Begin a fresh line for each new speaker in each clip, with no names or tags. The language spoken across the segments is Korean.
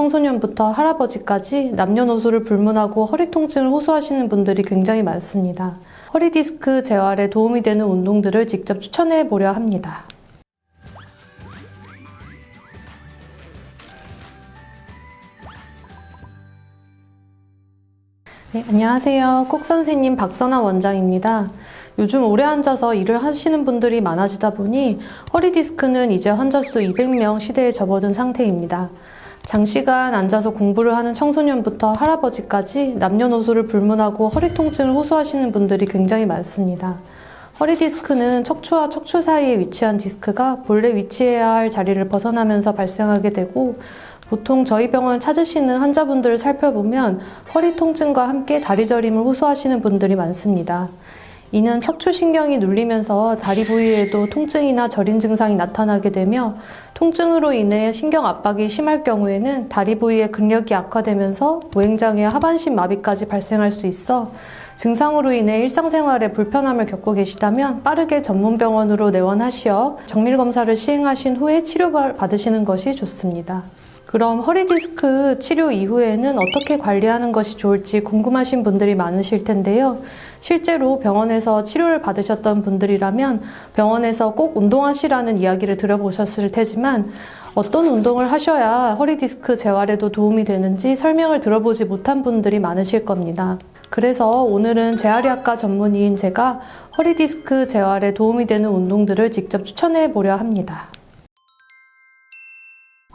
청소년부터 할아버지까지 남녀노소를 불문하고 허리 통증을 호소하시는 분들이 굉장히 많습니다. 허리 디스크 재활에 도움이 되는 운동들을 직접 추천해 보려 합니다. 네, 안녕하세요. 콕 선생님 박선아 원장입니다. 요즘 오래 앉아서 일을 하시는 분들이 많아지다 보니 허리 디스크는 이제 환자 수 200명 시대에 접어든 상태입니다. 장시간 앉아서 공부를 하는 청소년부터 할아버지까지 남녀노소를 불문하고 허리 통증을 호소하시는 분들이 굉장히 많습니다. 허리 디스크는 척추와 척추 사이에 위치한 디스크가 본래 위치해야 할 자리를 벗어나면서 발생하게 되고 보통 저희 병원 찾으시는 환자분들을 살펴보면 허리 통증과 함께 다리 저림을 호소하시는 분들이 많습니다. 이는 척추신경이 눌리면서 다리 부위에도 통증이나 저림 증상이 나타나게 되며 통증으로 인해 신경 압박이 심할 경우에는 다리 부위의 근력이 악화되면서 보행장애 하반신 마비까지 발생할 수 있어 증상으로 인해 일상생활에 불편함을 겪고 계시다면 빠르게 전문병원으로 내원하시어 정밀 검사를 시행하신 후에 치료받으시는 것이 좋습니다. 그럼 허리 디스크 치료 이후에는 어떻게 관리하는 것이 좋을지 궁금하신 분들이 많으실 텐데요. 실제로 병원에서 치료를 받으셨던 분들이라면 병원에서 꼭 운동하시라는 이야기를 들어보셨을 테지만 어떤 운동을 하셔야 허리 디스크 재활에도 도움이 되는지 설명을 들어보지 못한 분들이 많으실 겁니다. 그래서 오늘은 재활의학과 전문의인 제가 허리 디스크 재활에 도움이 되는 운동들을 직접 추천해 보려 합니다.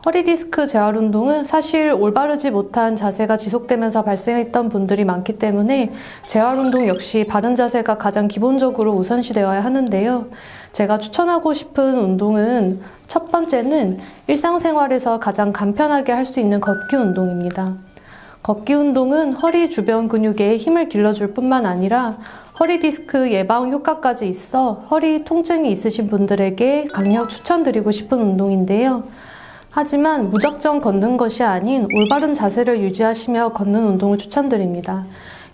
허리 디스크 재활 운동은 사실 올바르지 못한 자세가 지속되면서 발생했던 분들이 많기 때문에 재활 운동 역시 바른 자세가 가장 기본적으로 우선시되어야 하는데요. 제가 추천하고 싶은 운동은 첫 번째는 일상생활에서 가장 간편하게 할 수 있는 걷기 운동입니다. 걷기 운동은 허리 주변 근육에 힘을 길러줄 뿐만 아니라 허리 디스크 예방 효과까지 있어 허리 통증이 있으신 분들에게 강력 추천드리고 싶은 운동인데요. 하지만 무작정 걷는 것이 아닌 올바른 자세를 유지하시며 걷는 운동을 추천드립니다.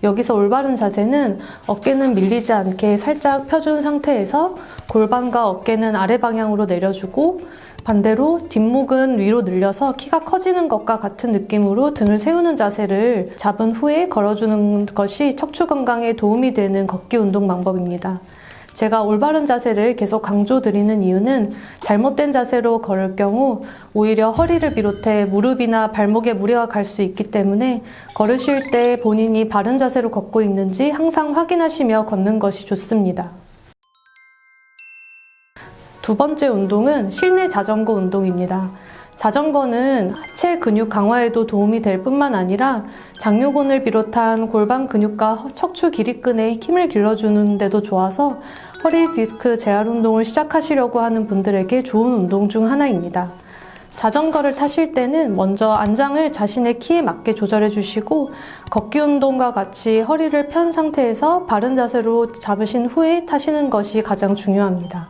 여기서 올바른 자세는 어깨는 밀리지 않게 살짝 펴준 상태에서 골반과 어깨는 아래 방향으로 내려주고 반대로 뒷목은 위로 늘려서 키가 커지는 것과 같은 느낌으로 등을 세우는 자세를 잡은 후에 걸어주는 것이 척추 건강에 도움이 되는 걷기 운동 방법입니다. 제가 올바른 자세를 계속 강조드리는 이유는 잘못된 자세로 걸을 경우 오히려 허리를 비롯해 무릎이나 발목에 무리가 갈 수 있기 때문에 걸으실 때 본인이 바른 자세로 걷고 있는지 항상 확인하시며 걷는 것이 좋습니다. 두 번째 운동은 실내 자전거 운동입니다. 자전거는 하체 근육 강화에도 도움이 될 뿐만 아니라 장요근을 비롯한 골반 근육과 척추 기립근에 힘을 길러주는 데도 좋아서 허리 디스크 재활 운동을 시작하시려고 하는 분들에게 좋은 운동 중 하나입니다. 자전거를 타실 때는 먼저 안장을 자신의 키에 맞게 조절해 주시고 걷기 운동과 같이 허리를 편 상태에서 바른 자세로 잡으신 후에 타시는 것이 가장 중요합니다.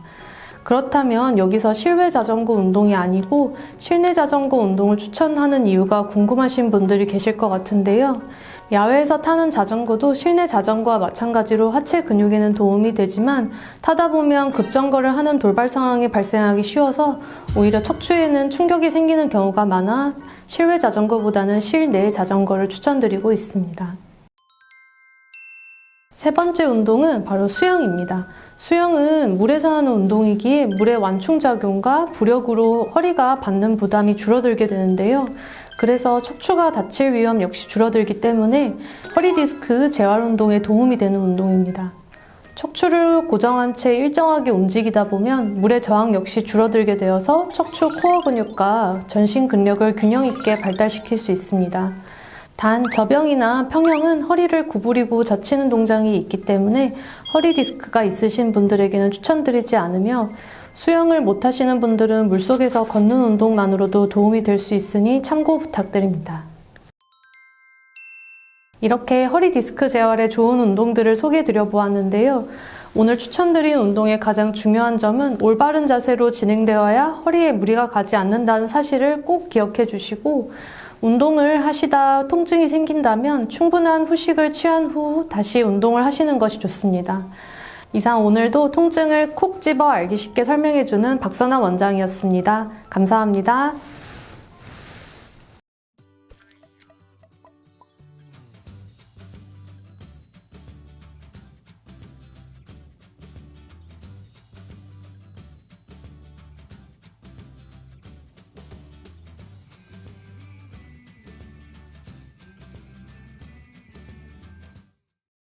그렇다면 여기서 실외 자전거 운동이 아니고 실내 자전거 운동을 추천하는 이유가 궁금하신 분들이 계실 것 같은데요. 야외에서 타는 자전거도 실내 자전거와 마찬가지로 하체 근육에는 도움이 되지만 타다 보면 급정거를 하는 돌발 상황이 발생하기 쉬워서 오히려 척추에는 충격이 생기는 경우가 많아 실외 자전거보다는 실내 자전거를 추천드리고 있습니다. 세 번째 운동은 바로 수영입니다. 수영은 물에서 하는 운동이기에 물의 완충작용과 부력으로 허리가 받는 부담이 줄어들게 되는데요. 그래서 척추가 다칠 위험 역시 줄어들기 때문에 허리 디스크 재활 운동에 도움이 되는 운동입니다. 척추를 고정한 채 일정하게 움직이다 보면 물의 저항 역시 줄어들게 되어서 척추 코어 근육과 전신 근력을 균형 있게 발달시킬 수 있습니다. 단 저병이나 평형은 허리를 구부리고 젖히는 동작이 있기 때문에 허리 디스크가 있으신 분들에게는 추천드리지 않으며 수영을 못 하시는 분들은 물속에서 걷는 운동만으로도 도움이 될 수 있으니 참고 부탁드립니다. 이렇게 허리 디스크 재활에 좋은 운동들을 소개해 드려 보았는데요. 오늘 추천드린 운동의 가장 중요한 점은 올바른 자세로 진행되어야 허리에 무리가 가지 않는다는 사실을 꼭 기억해 주시고 운동을 하시다 통증이 생긴다면 충분한 후식을 취한 후 다시 운동을 하시는 것이 좋습니다. 이상 오늘도 통증을 콕 집어 알기 쉽게 설명해주는 박선아 원장이었습니다. 감사합니다.